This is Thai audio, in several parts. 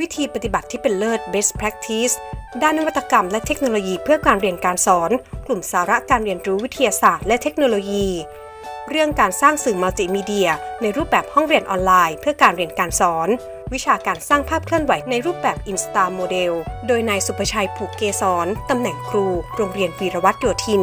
วิธีปฏิบัติที่เป็นเลิศ best practice ด้านนวัตกรรมและเทคโนโลยีเพื่อการเรียนการสอน กลุ่มสาระการเรียนรู้วิทยาศาสตร์และเทคโนโลยี เรื่องการสร้างสื่อมัลติมีเดีย ในรูปแบบห้องเรียนออนไลน์ เพื่อการเรียนการสอน วิชาการสร้างภาพเคลื่อนไหวในรูปแบบ Insta Model โดยนายสุประชัยผูกเกษรตำแหน่งครู โรงเรียนวีรวัตรโยธิน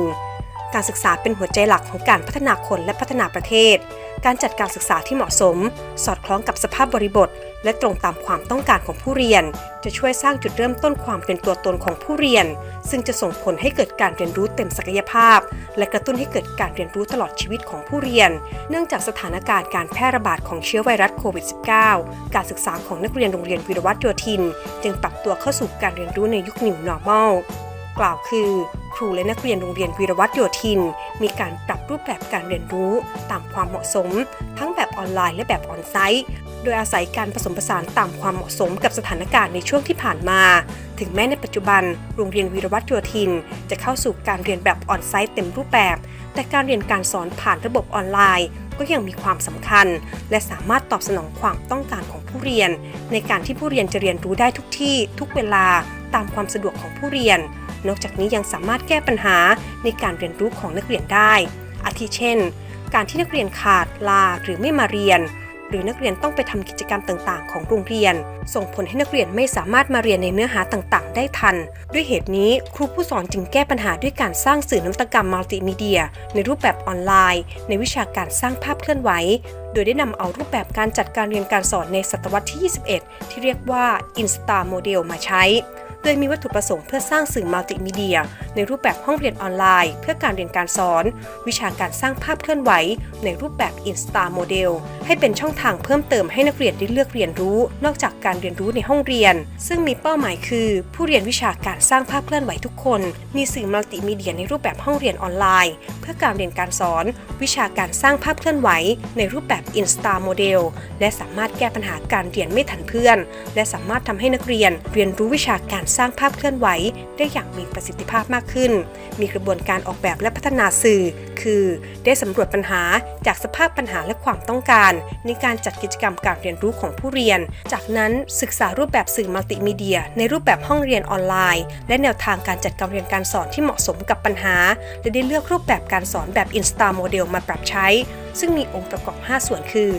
การศึกษาเป็นหัวใจหลักของการพัฒนาคนและพัฒนาประเทศ การจัดการศึกษาที่เหมาะสม สอดคล้องกับสภาพบริบท และตรงตามความต้องการของผู้เรียน จะช่วยสร้างจุดเริ่มต้นความเป็นตัวตนของผู้เรียน ซึ่งจะส่งผลให้เกิดการเรียนรู้เต็มศักยภาพ และกระตุ้นให้เกิดการเรียนรู้ตลอดชีวิตของผู้เรียน เนื่องจากสถานการณ์การแพร่ระบาดของเชื้อไวรัสโควิด -19 การศึกษาของนักเรียนโรงเรียนวีรวัตรโยธิน จึงปรับตัวเข้าสู่การเรียนรู้ในยุค New Normal กล่าวคือ ครูและนักเรียนโรงเรียนวีรวัตรโยธิน มีการปรับรูปแบบการเรียนรู้ ตามความเหมาะสม ทั้งแบบออนไลน์และแบบออนไซต์ โดยอาศัยการผสมผสานตามความเหมาะสมกับสถานการณ์ในช่วงที่ผ่านมา ถึงแม้ในปัจจุบัน โรงเรียนวีรวัตรโยธิน จะเข้าสู่การเรียนแบบออนไซต์เต็มรูปแบบ แต่การเรียนการสอนผ่านระบบออนไลน์ก็ยังมีความสำคัญ และสามารถตอบสนองความต้องการของผู้เรียน ในการที่ผู้เรียนจะเรียนรู้ได้ทุกที่ ทุกเวลาตามความสะดวกของผู้เรียน นอกจากนี้ยังสามารถแก้ปัญหาในการเรียนรู้ของนักเรียนได้ อาทิเช่น การที่นักเรียนขาดลาหรือไม่มาเรียน หรือนักเรียนต้องไปทำกิจกรรมต่าง ๆ ของโรงเรียน ส่งผลให้นักเรียนไม่สามารถมาเรียนในเนื้อหาต่าง ๆ ได้ทัน ด้วยเหตุนี้ครูผู้สอนจึงแก้ปัญหาด้วยการสร้างสื่อนวัตกรรมมัลติมีเดีย ในรูปแบบออนไลน์ ในวิชาการสร้างภาพเคลื่อนไหวโดยได้นำเอารูปแบบการจัดการเรียนการสอนในศตวรรษที่ 21 ที่เรียกว่า Insta Model มาใช้ โดยมีวัตถุประสงค์เพื่อสร้างสื่อมัลติมีเดีย ในรูปแบบห้องเรียนออนไลน์ เพื่อการเรียนการสอน วิชาการสร้างภาพเคลื่อนไหว ในรูปแบบ Insta Model ให้เป็นช่องทางเพิ่มเติมให้นักเรียนได้เลือกเรียนรู้ นอกจากการเรียนรู้ในห้องเรียน ซึ่งมีเป้าหมายคือ ผู้เรียนวิชาการสร้างภาพเคลื่อนไหวทุกคน มีสื่อมัลติมีเดียในรูปแบบห้องเรียนออนไลน์ เพื่อการเรียนการสอน วิชาการสร้างภาพเคลื่อนไหว ในรูปแบบ Insta Model และสามารถแก้ปัญหาการเรียนไม่ทันเพื่อน และสามารถทำให้นักเรียนเรียนรู้วิชาการสร้างภาพเคลื่อนไหว ได้อย่างมีประสิทธิภาพมากขึ้น มีกระบวนการออกแบบและพัฒนาสื่อ คือ ได้สำรวจปัญหาจากสภาพปัญหาและความต้องการ ในการจัดกิจกรรมการเรียนรู้ของผู้เรียน จากนั้นศึกษารูปแบบสื่อมัลติมีเดีย ในรูปแบบห้องเรียนออนไลน์ และแนวทางการจัดการเรียนการสอนที่เหมาะสมกับปัญหา และได้เลือกรูปแบบการสอนแบบ Insta Model มาปรับใช้ ซึ่งมีองค์ประกอบ 5 ส่วนคือ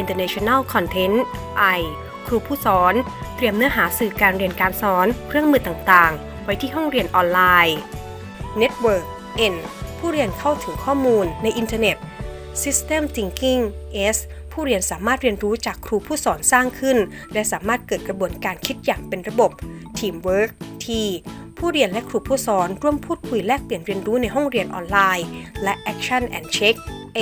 International Content I ครูผู้สอน เตรียมเนื้อหาสื่อการเรียนการสอน เครื่องมือต่างๆ ไว้ที่ห้องเรียนออนไลน์ Network N ผู้เรียนเข้าถึงข้อมูลในอินเทอร์เน็ต System Thinking S ผู้เรียนสามารถเรียนรู้จากครูผู้สอนสร้างขึ้น และสามารถเกิดกระบวนการคิดอย่างเป็นระบบ Teamwork T ผู้เรียนและครูผู้สอนร่วมพูดคุยแลกเปลี่ยนเรียนรู้ในห้องเรียนออนไลน์ และ Action and Check A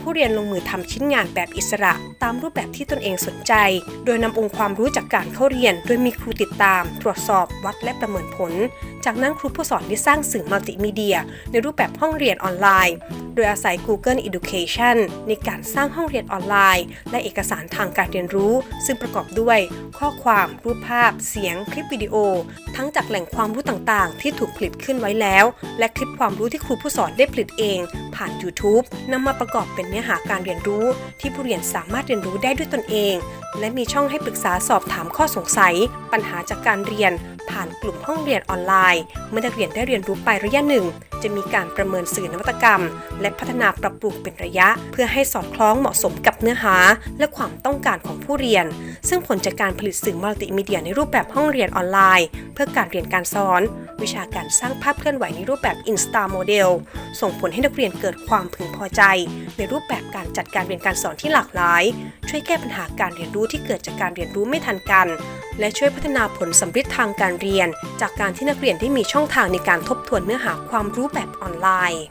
ผู้เรียนลงมือทำชิ้นงานแบบอิสระ ตามรูปแบบที่ตนเองสนใจ โดยนำองค์ความรู้จากการเข้าเรียน โดยมีครูติดตาม ตรวจสอบวัดและประเมินผล จากนั้นครูผู้สอนได้สร้างสื่อมัลติมีเดีย ในรูปแบบห้องเรียนออนไลน์ โดยอาศัย Google Education ในการสร้างห้องเรียนออนไลน์ และเอกสารทางการเรียนรู้ ซึ่งประกอบด้วย ข้อความ รูปภาพ เสียง คลิปวิดีโอ ทั้งจากแหล่งความรู้ต่างๆ ที่ถูกผลิตขึ้นไว้แล้ว และคลิปความรู้ที่ครูผู้สอนได้ผลิตเองผ่าน YouTube นำมาประกอบเป็นเนื้อหาการเรียนรู้ ที่ผู้เรียนสามารถเรียนรู้ได้ด้วยตนเอง และมีช่องให้ปรึกษาสอบถามข้อสงสัย ปัญหาจากการเรียน ผ่านกลุ่มห้องเรียนออนไลน์ เมื่อนักเรียนได้เรียนรู้ไประยะหนึ่ง จะมีการประเมินสื่อนวัตกรรม และพัฒนาปรับปรุงเป็นระยะ เพื่อให้สอดคล้องเหมาะสมกับเนื้อหา และความต้องการของผู้เรียน ซึ่งผลจากการผลิตสื่อมัลติมีเดียในรูปแบบห้องเรียนออนไลน์ เพื่อการเรียนการสอนวิชาการสร้างภาพเคลื่อนไหวในรูปแบบ Insta Model ส่งผลให้นักเรียนเกิดความพึงพอใจ ในรูปแบบการจัดการเรียนการสอนที่หลากหลาย ช่วยแก้ปัญหาการเรียนรู้ที่เกิดจากการเรียนรู้ไม่ทันกัน และช่วยพัฒนาผลสัมฤทธิ์ทางการเรียน จากการที่นักเรียนได้มีช่องทางในการทบทวนเนื้อหาความรู้แบบออนไลน์